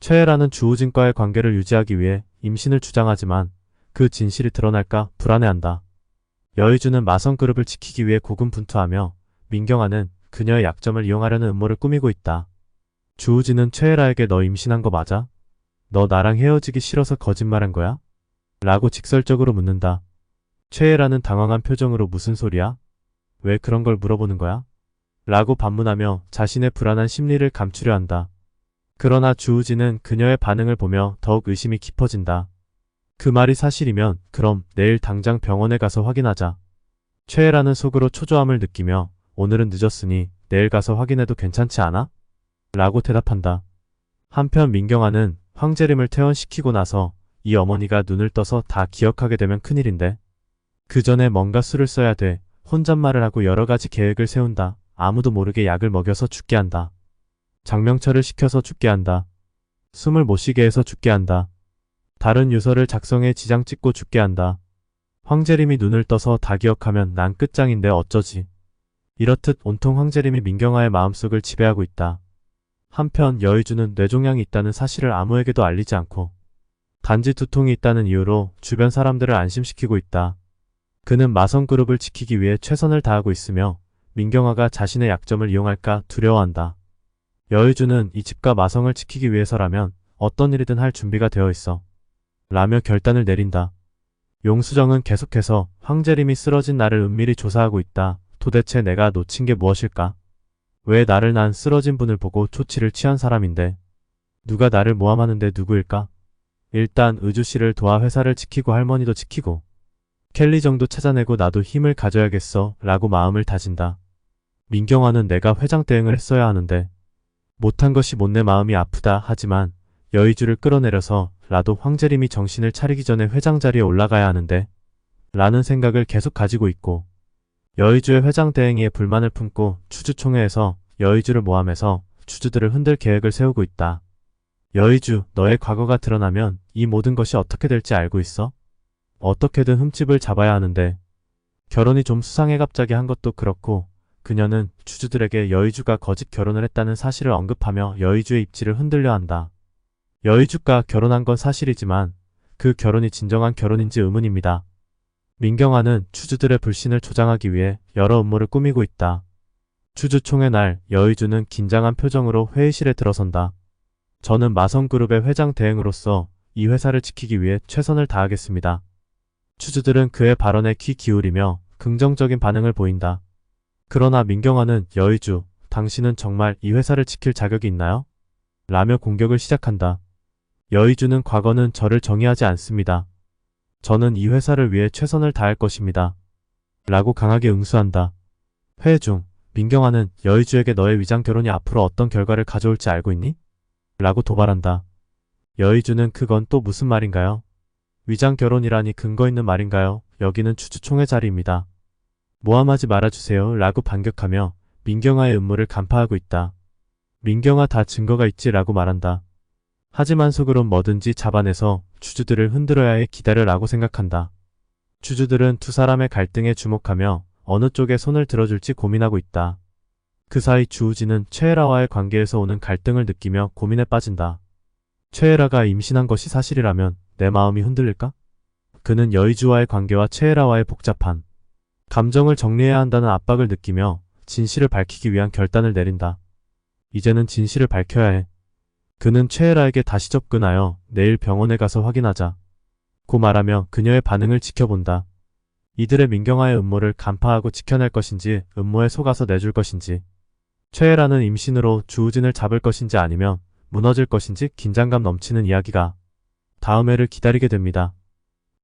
최애라는 주우진과의 관계를 유지하기 위해 임신을 주장하지만 그 진실이 드러날까 불안해한다. 여의주는 마성그룹을 지키기 위해 고군분투하며 민경아는 그녀의 약점을 이용하려는 음모를 꾸미고 있다. 주우진은 최애라에게 너 임신한 거 맞아? 너 나랑 헤어지기 싫어서 거짓말한 거야? 라고 직설적으로 묻는다. 최애라는 당황한 표정으로 무슨 소리야? 왜 그런 걸 물어보는 거야? 라고 반문하며 자신의 불안한 심리를 감추려 한다. 그러나 주우진은 그녀의 반응을 보며 더욱 의심이 깊어진다. 그 말이 사실이면 그럼 내일 당장 병원에 가서 확인하자. 최애라는 속으로 초조함을 느끼며 오늘은 늦었으니 내일 가서 확인해도 괜찮지 않아? 라고 대답한다. 한편 민경아는 황재림을 퇴원시키고 나서 이 어머니가 눈을 떠서 다 기억하게 되면 큰일인데. 그 전에 뭔가 수를 써야 돼. 혼잣말을 하고 여러 가지 계획을 세운다. 아무도 모르게 약을 먹여서 죽게 한다. 장명철을 시켜서 죽게 한다. 숨을 못 쉬게 해서 죽게 한다. 다른 유서를 작성해 지장 찍고 죽게 한다. 황재림이 눈을 떠서 다 기억하면 난 끝장인데 어쩌지. 이렇듯 온통 황재림이 민경아의 마음속을 지배하고 있다. 한편 여의주는 뇌종양이 있다는 사실을 아무에게도 알리지 않고 단지 두통이 있다는 이유로 주변 사람들을 안심시키고 있다. 그는 마성그룹을 지키기 위해 최선을 다하고 있으며 민경아가 자신의 약점을 이용할까 두려워한다. 여의주는 이 집과 마성을 지키기 위해서라면 어떤 일이든 할 준비가 되어 있어. 라며 결단을 내린다. 용수정은 계속해서 황재림이 쓰러진 나를 은밀히 조사하고 있다. 도대체 내가 놓친 게 무엇일까? 왜 나를 낳은 쓰러진 분을 보고 조치를 취한 사람인데? 누가 나를 모함하는데 누구일까? 일단 의주 씨를 도와 회사를 지키고 할머니도 지키고 켈리 정도 찾아내고 나도 힘을 가져야겠어 라고 마음을 다진다. 민경화는 내가 회장 대행을 했어야 하는데 못한 것이 못내 마음이 아프다 하지만 여의주를 끌어내려서 라도 황재림이 정신을 차리기 전에 회장 자리에 올라가야 하는데 라는 생각을 계속 가지고 있고 여의주의 회장 대행에 불만을 품고 추주총회에서 여의주를 모함해서 추주들을 흔들 계획을 세우고 있다. 여의주, 너의 과거가 드러나면 이 모든 것이 어떻게 될지 알고 있어? 어떻게든 흠집을 잡아야 하는데 결혼이 좀 수상해 갑자기 한 것도 그렇고 그녀는 추주들에게 여의주가 거짓 결혼을 했다는 사실을 언급하며 여의주의 입지를 흔들려 한다. 여의주가 결혼한 건 사실이지만 그 결혼이 진정한 결혼인지 의문입니다. 민경아는 추주들의 불신을 조장하기 위해 여러 음모를 꾸미고 있다. 추주총회 날 여의주는 긴장한 표정으로 회의실에 들어선다. 저는 마성그룹의 회장 대행으로서 이 회사를 지키기 위해 최선을 다하겠습니다. 추주들은 그의 발언에 귀 기울이며 긍정적인 반응을 보인다. 그러나 민경아는 여의주, 당신은 정말 이 회사를 지킬 자격이 있나요? 라며 공격을 시작한다. 여의주는 과거는 저를 정의하지 않습니다. 저는 이 회사를 위해 최선을 다할 것입니다. 라고 강하게 응수한다. 회의 중 민경아는 여의주에게 너의 위장 결혼이 앞으로 어떤 결과를 가져올지 알고 있니? 라고 도발한다. 여의주는 그건 또 무슨 말인가요? 위장 결혼이라니 근거 있는 말인가요? 여기는 추주총회 자리입니다. 모함하지 말아주세요. 라고 반격하며 민경아의 음모를 간파하고 있다. 민경아 다 증거가 있지 라고 말한다. 하지만 속으론 뭐든지 잡아내서 주주들을 흔들어야 해 기다려라고 생각한다. 주주들은 두 사람의 갈등에 주목하며 어느 쪽에 손을 들어줄지 고민하고 있다. 그 사이 주우지는 최애라와의 관계에서 오는 갈등을 느끼며 고민에 빠진다. 최애라가 임신한 것이 사실이라면 내 마음이 흔들릴까? 그는 여의주와의 관계와 최애라와의 복잡한 감정을 정리해야 한다는 압박을 느끼며 진실을 밝히기 위한 결단을 내린다. 이제는 진실을 밝혀야 해. 그는 최애라에게 다시 접근하여 내일 병원에 가서 확인하자. 고 말하며 그녀의 반응을 지켜본다. 이들의 민경화의 음모를 간파하고 지켜낼 것인지 음모에 속아서 내줄 것인지 최애라는 임신으로 주우진을 잡을 것인지 아니면 무너질 것인지 긴장감 넘치는 이야기가 다음 회를 기다리게 됩니다.